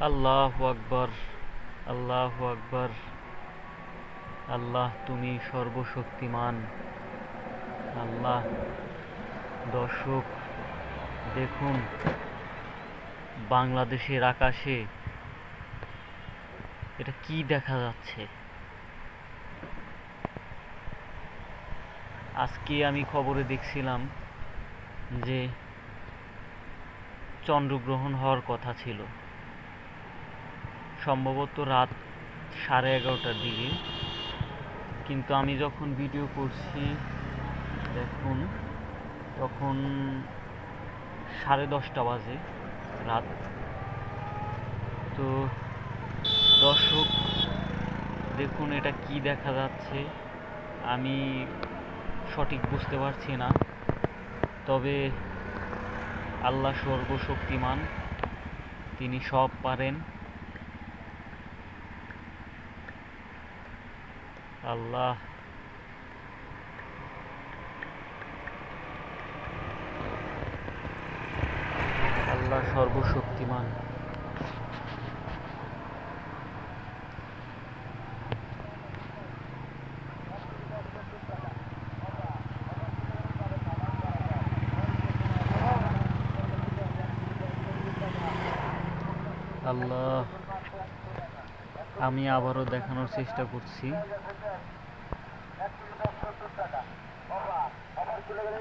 আল্লাহ আকবর আল্লাহ আকবর। আল্লাহ তুমি সর্বশক্তিমান। আল্লাহ, দর্শক, দেখুন, বাংলাদেশের আকাশে এটা কি দেখা যাচ্ছে? আজকে আমি খবরে দেখছিলাম যে চন্দ্রগ্রহণ হওয়ার কথা ছিল। সম্ভবত রাত সাড়ে এগারোটার দিকে। কিন্তু আমি যখন ভিডিও করছি, দেখুন, তখন সাড়ে দশটা বাজে রাত। তো দর্শক, দেখুন এটা কি দেখা যাচ্ছে। আমি সঠিক বুঝতে পারছি না। তবে আল্লাহ সর্বশক্তিমান, তিনি সব পারেন। আল্লাহ। আল্লাহ সর্বশক্তিমান। আল্লাহ আমি আবারও দেখানোর চেষ্টা করছি।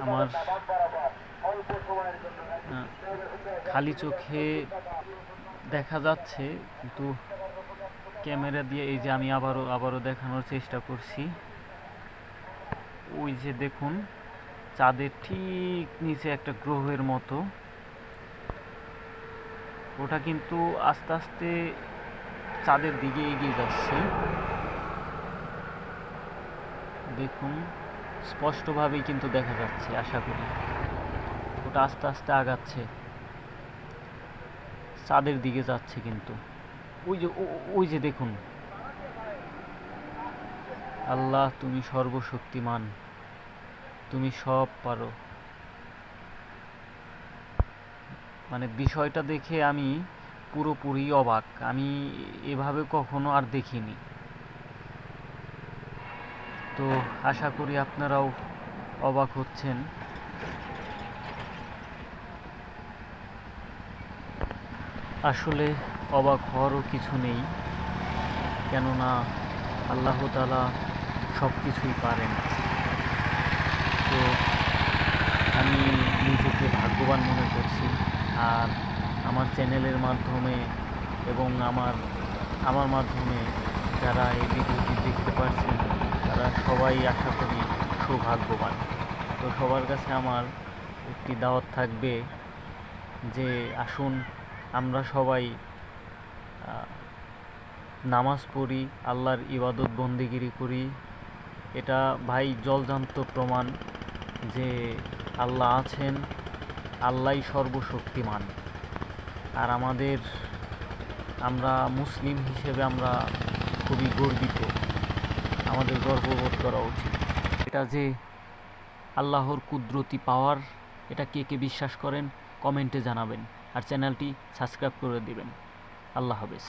আমার খালি চোখে দেখা যাচ্ছে, কিন্তু ক্যামেরা দিয়ে এই যে আমি আবারও আবারও দেখানোর চেষ্টা করছি। ওই যে দেখুন, চাঁদের ঠিক নিচে একটা গ্রহের মতো। ওটা কিন্তু আস্তে আস্তে চাঁদের দিকে এগিয়ে যাচ্ছে। দেখুন স্পষ্টভাবেই কিন্তু দেখা যাচ্ছে, আশা করি। ওটা আস্তে আস্তে আগাচ্ছে। চাঁদের দিকে যাচ্ছে কিন্তু। ওই যে ওই যে দেখুন। আল্লাহ, তুমি সর্বশক্তিমান। তুমি সব পারো। মানে বিষয়টা দেখে আমি পুরোপুরি অবাক। আমি এভাবে কখনো আর দেখিনি। তো আশা করি আপনারাও অবাক হচ্ছেন। আসলে অবাক হওয়ারও কিছু নেই, কেননা আল্লাহ তালা সব কিছুই পারেন। তো আমি নিজেকে ভাগ্যবান মনে করছি, আর আমার চ্যানেলের মাধ্যমে এবং আমার আমার মাধ্যমে যারা এই ভিডিওটি দেখতে পারছেন তারা সবাই আশা করি সৌভাগ্যবান। তো সবার কাছে আমার একটি দাওয়াত থাকবে যে আসুন আমরা সবাই নামাজ পড়ি, আল্লাহর ইবাদত বন্দিগিরি করি। এটা ভাই জলজান্ত প্রমাণ যে আল্লাহ আছেন, আল্লাহই সর্বশক্তিমান। আর আমাদের, আমরা মুসলিম হিসেবে আমরা খুবই গর্বিত। আমাদের গর্ববোধ করা উচিত। এটা যে আল্লাহর কুদরতি পাওয়ার, এটা কে কে বিশ্বাস করেন, কমেন্টে জানাবেন। আর চ্যানেলটি সাবস্ক্রাইব করে দিবেন। আল্লাহ হাফেজ।